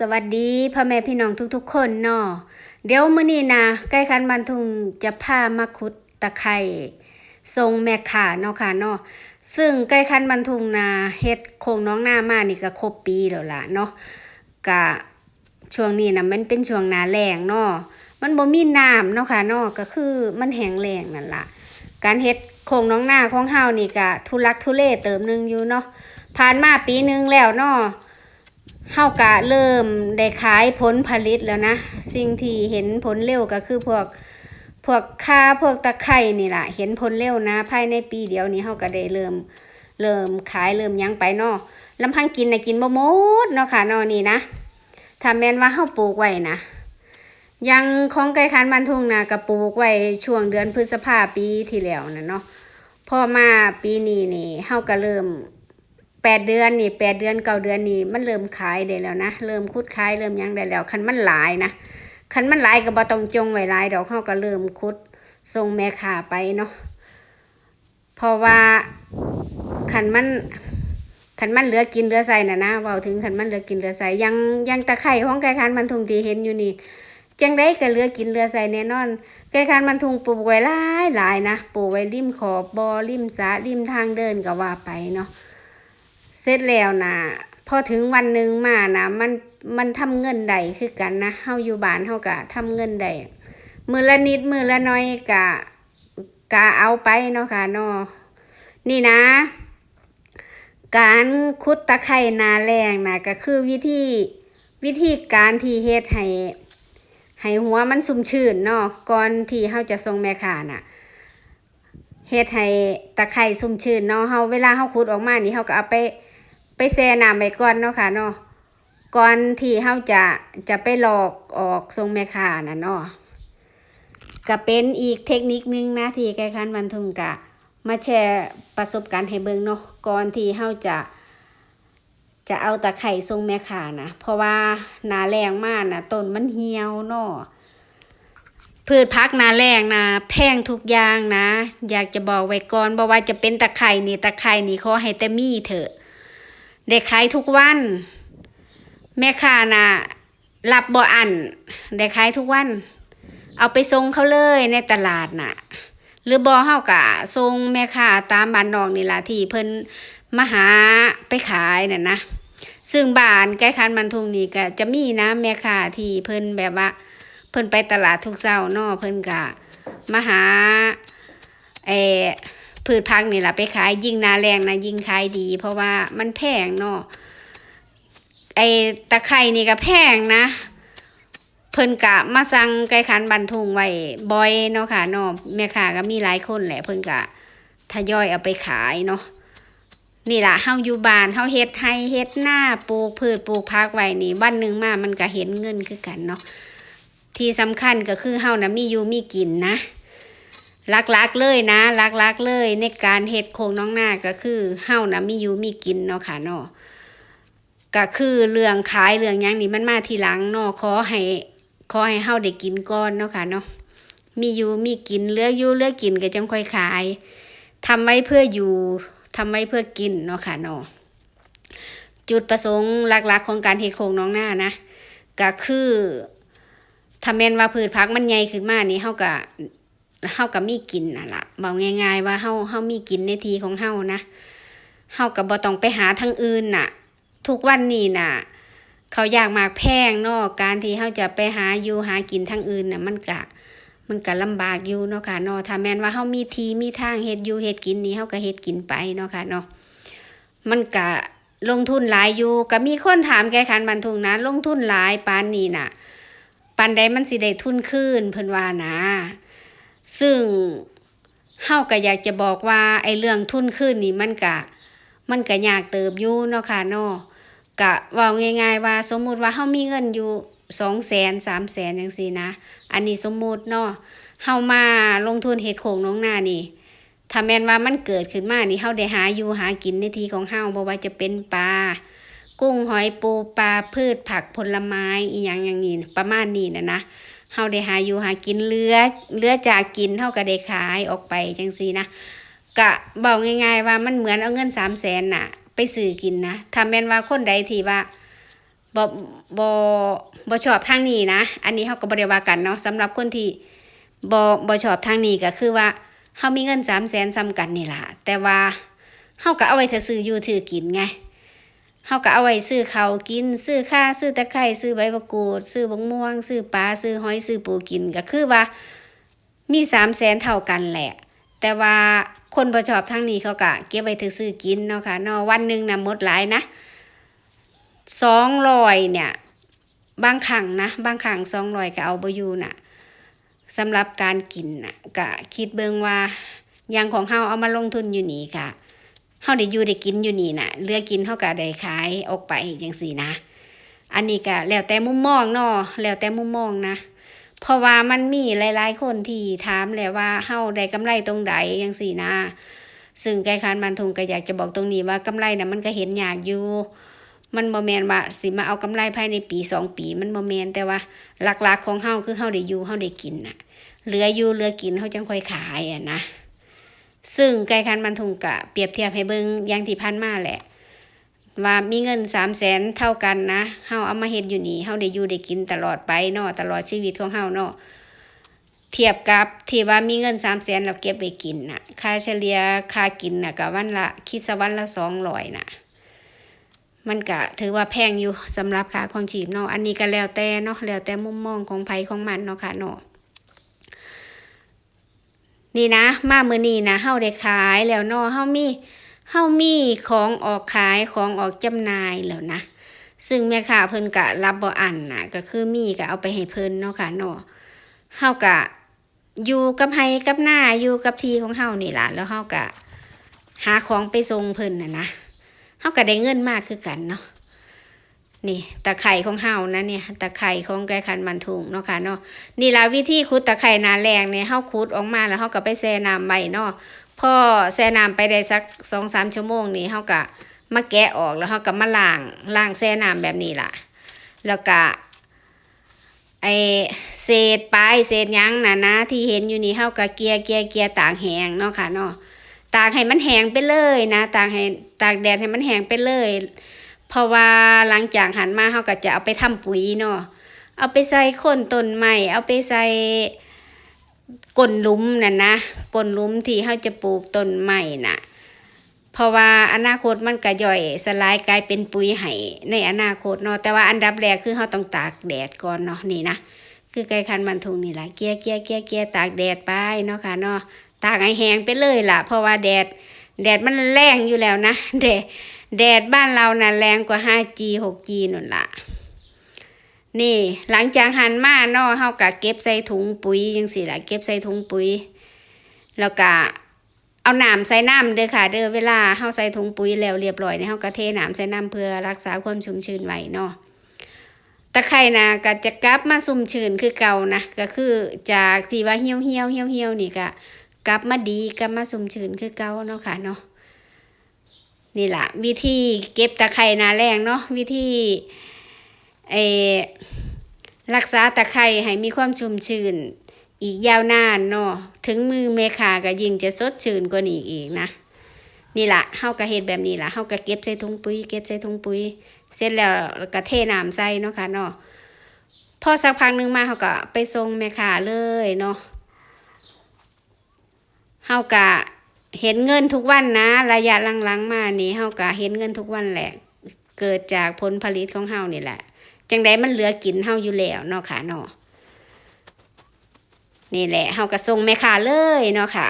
สวัสดีพ่อแม่พี่น้องทุกๆ คนเนาะเดี๋ยวมื้อนี้นะใกล้คันบันทุงจะพามาขุดตะไคร่ทรงแม่ขาเนาะค่ะเนาะซึ่งใกล้คันบันทุงนาเฮ็ดโคงน้องหน้ามานี่ก็ครบปีแล้วล่ะเนาะกะช่วงนี้นะมันเป็นช่วงหน้าแล้งเนาะมันบ่มีน้ำเนาะค่ะเนาะก็คือมันแห้งแล้งนั่นล่ะการเฮ็ดโคงน้องหน้าของเฮานี่ก็ทุลักทุเลเติมหนึงอยู่เนาะผ่านมาปีหนึงแล้วเนาะ เฮากะเริ่มได้ขายผลผลิตแล้วนะ สิ่งที่เห็นผลเร็วก็คือพวกพวกคาพวกตะไคร่นี่แหละเห็นผลเร็วนะ ภายในปีเดียวนี้เฮาก็ได้เริ่มเริ่มขายเริ่มยังไปเนาะลำพังกินนะกินบ่หมดเนาะค่ะนาะนี่นะถ้าแม่นว่าเฮาปลูกไว้นะยังของไก่คันบ้านทุ่งนะก็ปลูกไว้ช่วงเดือนพฤษภาปีที่แล้วนะเนาะพอมาปีนี้นี่เฮาก็เริ่ม แปดเดือนนี่แปดเดือนเก้าเดือนนี่มันเริ่มขายได้แล้วนะเริ่มคุดขายเริ่มยังได้แล้วคันมันหลายนะคันมันหลายก็บ่ต้องจงไว้หลายดอกเฮาก็เริ่มคุดส่งแม่ค้าไปเนาะเพราะว่าคันมันคันมันเหลือกินเหลือใส่น่ะนะเว้าถึงคันมันเหลือกินเหลือใส่ยังยังตะไคร่ของไก่คันมันทุงที่เห็นอยู่นี่จังได้ก็เหลือกินเหลือใส่แน่นอนไก่คันมันทุงปลูกไว้หลายหลายนะปลูกไว้ริมขอบบ่อริมสระริมทางเดินก็ว่าไปเนาะ เสร็จแล้วนะพอถึงวันหนึ่งมานะมันมันทำเงินได้คือกันนะเฮาอยู่บ้านเฮากะทำเงินได้มือละนิดมือละน้อยกะกะเอาไปเนาะค่ะเนาะนี่นะ การคุดตะไคร่นาแรงนะก็คือวิธีวิธีการที่เฮ็ดให้ให้หัวมันชุ่มชื้นเนาะก่อนที่เฮาจะส่งแม่ค้าน่ะเฮ็ดให้ตะไคร่ชุ่มชื้นเนาะเฮาเวลาเฮาขุดออกมานี่เฮาก็เอาไป ไปแช่น้ำไวก่อนเนาะค่ะเนาะก่อนที่เฮาจะจะไปหลอกออกทรงแม่ค้าน่ะเนาะก็เป็นอีกเทคนิคนึงนะที่แกคันวันทุงกะ มาแชร์ประสบการณ์ให้เบิ่งเนาะก่อนที่เฮาจะจะเอาตะไคร่ทรงแม่ค้านะเพราะว่านาแรงมากนะต้นมันเหี่ยวเนาะพืชพักนาแรงนะแพงทุกอย่างนะ อยากจะบอกไว้ก่อนบอกว่าจะเป็นตะไคร่นี่ตะไคร่นี่ขอให้แต่มีเถอะ ได้ขายทุกวัน แม่ค้าน่ะรับบ่อันได้ขายทุกวัน เอาไปส่งเขาเลยในตลาดน่ะ หรือบ่เฮากะส่งแม่ค้าตามบ้านนอกนี่ล่ะที่เพิ่นมาหาไปขายน่ะนะซึ่งบ้านใกล้คันมันทุงนี่ก็จะมีนะแม่ค้าที่เพิ่นแบบว่า เพิ่นไปตลาดทุกเช้าเนาะเพิ่นก็มาหาเอ พืชพักนี่แหละไปขายยิ่งนาแรงนะยิ่งขายดี เพราะว่ามันแพงเนาะไอตะไคร่นี่ก็แพงนะ เพิ่นกะมาสั่งไก่ขันบันทุงไว้บ่อยเนาะค่ะเนาะแม่ค้าก็มีหลายคนแหละ เพิ่นกะทยอยเอาไปขายเนาะนี่ล่ะเฮาอยู่บ้านเฮาเฮ็ดให้เฮ็ดหน้าปลูกพืชปลูกผักไว้นี่วันหนึ่งมามันก็เห็นเงินคือกันเนาะที่สำคัญก็คือเฮานะมีอยู่มีกินนะ ลักๆเลยนะลักๆเลยในการเฮ็ดโครงน้องหน้าก็คือเฮานะมีอยู่มีกินเนาะค่ะเนาะก็คือเรื่องขายเรื่องยังนี่มันมาทีหลังเนาะขอให้ขอให้เฮาได้กินก่อนเนาะค่ะเนาะมีอยู่มีกินเลือกอยู่เลือกกินก็จังค่อยขายทำไว้เพื่ออยู่ทำไว้เพื่อกินเนาะค่ะเนาะจุดประสงค์หลักๆ ของการเฮ็ดโครงน้องหน้านะก็คือถ้าแม่นว่าพืชผักมันใหญ่ขึ้นมานี่เฮาก็ เฮาก็มีกินน่ะล่ะบอกง่ายๆว่าเฮาเฮามีกินในทีของเฮานะเฮาก็บ่ต้องไปหาทางอื่นน่ะ ทุกวันนี้น่ะ เขาอยากมากแพงเนาะการที่เฮาจะไปหาอยู่หากินทางอื่นน่ะ มันก็มันก็ลำบากอยู่เนาะค่ะเนาะถ้าแม่นว่าเฮามีทีมีทางเฮ็ดอยู่เฮ็ดกินนี่เฮาก็เฮ็ดกินไปเนาะค่ะเนาะมันก็ลงทุนหลายอยู่ก็มีคนถามแกขันบันทุงนะ ลงทุนหลายปานนี้น่ะปันใดมันสิได้ทุนขึ้นเพิ่นว่านะ ซึ่งเฮาก็อยากจะบอกว่าไอ้เรื่องทุนขึ้นนี่มันกะ มันก็ยากเติบอยู่เนาะค่ะเนาะกะว่าง่ายๆว่าสมมุติว่าเฮามีเงินอยู่สองแสนสามแสนจังซี่นะ อันนี้สมมุติเนาะเฮามาลงทุนเฮ็ดโครงน้องหน้านี่ถ้าแม่นว่ามันเกิดขึ้นมานี่เฮาได้หาอยู่หากินในทีของเฮาบ่ว่าจะเป็นปลากุ้งหอยปูปลาพืชผักผลไม้อีหยังอย่างนี้ประมาณนี้นะนะ เฮาได้หาอยู่หากินเลือเลือจากกินเฮาก็ได้ขายออกไปจังซี่นะกะบอกง่ายๆว่ามันเหมือนเอาเงินสามแสนน่ะ ไปซื้อกินนะถ้าแม่นว่าคนใดที่ว่าบ่บ่บ่ชอบทางนี้นะ อันนี้เฮาก็บ่ได้ว่ากันเนาะสำหรับคนที่บ่บ่ชอบทางนี้ก็คือว่าเฮามีเงิน300,000ซ้ำกันนี่ล่ะแต่ว่าเฮาก็เอาไว้ถ้าซื้ออยู่ถือกินไง เฮาก็เอาไว้ซื้อข้าวกิน ซื้อข้าซื้อตะไคร้ซื้อใบมะกรูด ซื้อบักม่วง ซื้อปลาซื้อหอยซื้อปูกินก็คือว่า มี300,000เท่ากันแหละ แต่ว่าคนบ่ชอบทางนี้เขาก็เก็บไว้ถือซื้อกินเนาะค่ะเนาะวันหนึ่งน่ะหมดหลายนะสองร้อยเนี่ย บางครั้งนะ บางครั้งสองร้อยก็เอาบอยู่น่ะสำหรับการกินน่ะก็คิดเบิงว่าอย่างของเฮาเอามาลงทุนอยู่นี่ค่ะ เฮาได้อยู่ได้กินอยู่นี่น่ะเหลือกินเฮาก็ได้ขายออกไปจังซี่นะ อันนี้ก็แล้วแต่มุมมองเนาะแล้วแต่มุมมองนะ เพราะว่ามันมีหลาย ๆ คนที่ถามแหละว่าเฮาได้กำไรตรงใดจังซี่นะ ซึ่งไกคานบันทุงก็อยากจะบอกตรงนี้ว่ากำไรน่ะมันก็เห็นอยากอยู่มันบ่แมนว่าสิมาเอากำไรภายในปีสองปี มันบ่แมนแต่ว่าหลักๆของเฮาคือเฮาได้อยู่เฮาได้กินน่ะเหลืออยู่เหลือกินเฮาจังค่อยขายอะนะ ซึ่งไก่คันมันทุงกะเปรียบเทียบให้เบิงอย่างที่พันมาแหละ ว่ามีเงิน3 0 0แสนเท่ากันนะเฮาเอามาเฮ็ดอยู่นี่เฮาได้อยู่ได้กินตลอดไปเนาะตลอดชีวิตของเฮาเนาะเทียบกับที่ว่ามีเงิน3 0 0แสนเราเก็บไว้กินน่ะ ค่าเฉลี่ยค่ากินน่ะก็วันละคิดซะวันละ200น่ะ มันก็ถือว่าแพงอยู่สำหรับค่าของชีพเนาะอันนี้ก็แล้วแต่เนาะแล้วแต่มุมมองของไผของมันเนาะค่ะเนาะ นี่นะ มามื้อนี้นะเฮาได้ขายแล้วเนาะเฮามีเฮามีของออกขายของออกจำหน่ายแล้วนะ ซึ่งแม่ค้าเพิ่นก็รับบ่อันน่ะก็คือมีก็เอาไปให้เพิ่นเนาะค่ะเนาะเฮาก็อยู่กับไห้กับหน้าอยู่กับทีของเฮานี่ล่ะแล้วเฮาก็หาของไปส่งเพิ่นน่ะนะเฮาก็ได้เงินมากคือกันเนาะ นี่ตะไคร่ของเฮานะเนี่ยตะไคร่ของไก่คันมันทุงเนาะค่ะเนาะนี่ละวิธีขุดตะไคร่นาแรงเนี่ยเฮาขุดออกมาแล้วเฮาก็ไปแช่น้ำไว้เนาะพอแช่น้ำไปได้สัก2-3ชั่วโมงนี่เฮาก็มาแกะออกแล้วเฮาก็มาล้างล้างแช่น้ำแบบนี้ล่ะ แล้วก็ไอเศษปลายเศษยังน่ะนะที่เห็นอยู่นี่เฮาก็เกียเกียเกียต่ากแหงเนาะค่ะเนาะตากให้มันแหงไปเลยนะตากให้ตากแดดให้มันแหงไปเลย เพราะว่าหลังจากหันมาเขาก็จะเอาไปทำปุ๋ยเนาะเอาไปใส่โคนต้นไม้เอาไปใส่ก้นลุมน่ะนะก้นลุมที่เขาจะปลูกต้นไม้น่ะ เพราะว่าอนาคตมันก็ย่อยสลายกลายเป็นปุ๋ยให้ในอนาคตเนาะแต่ว่าอันดับแรกคือเขาต้องตากแดดก่อนเนาะนี่นะคือไก่คันมันทุงนี่แหละเกี้ยเกี้ยเกี้ยเกี้ยตากแดดไปเนาะค่ะเนาะตากให้แห้งไปเลยล่ะ เพราะว่าแดดแดดมันแรงอยู่แล้วนะแดด แดดบ้านเราน่ะแรงกว่า 5G 6G นั่นล่ะนี่หลังจากหันมาเนาะเฮาก็เก็บใส่ถุงปุ๋ยจังซี่ล่ะเก็บใส่ถุงปุ๋ย แล้วก็เอาน้ำใส่น้ำเด้อค่ะเด้อเวลาเฮาใส่ถุงปุ๋ยแล้วเรียบร้อยเนี่ยเฮาก็เทน้ำใส่น้ำเพื่อรักษาความชุ่มชื้นไว้เนาะตะไคร่นะก็จะกลับมาสุ่มชื้นคือเก่านะก็คือจากที่ว่าเหี่ยวเหี่ยวเหี่ยวเหี่ยวนี่ก็กลับมาดีกลับมาสุ่มชื้นคือเก่าเนาะค่ะเนาะ นี่แหละวิธีเก็บตะไคร่นาแรงเนาะวิธีเอรักษาตะไคร่ให้มีความชุ่มชื้นอีกยาวนานเนาะถึงมือเมคาก็ยิ่งจะสดชื่นกว่านี้อีกนะนี่ละเฮาก็เฮ็ดแบบนี้ล่ะเฮาก็เก็บใส่ถุงปุ๋ยเก็บใส่ถุงปุ๋ย เสร็จแล้วก็เทน้ำใส่เนาะค่ะเนาะพอสักพักหนึงมาเฮาก็ไปส่งแม่ค้าเลยเนาะเฮาก็ เห็นเงินทุกวันนะ ระยะหลังๆมานี้เฮาก็เห็นเงินทุกวันแหละ เกิดจากผลผลิตของเฮานี่แหละจังใดมันเหลือกินเฮาอยู่แล้วเนาะค่ะเนาะนี่แหละเฮาก็ส่งแม่ค้าเลยเนาะค่ะ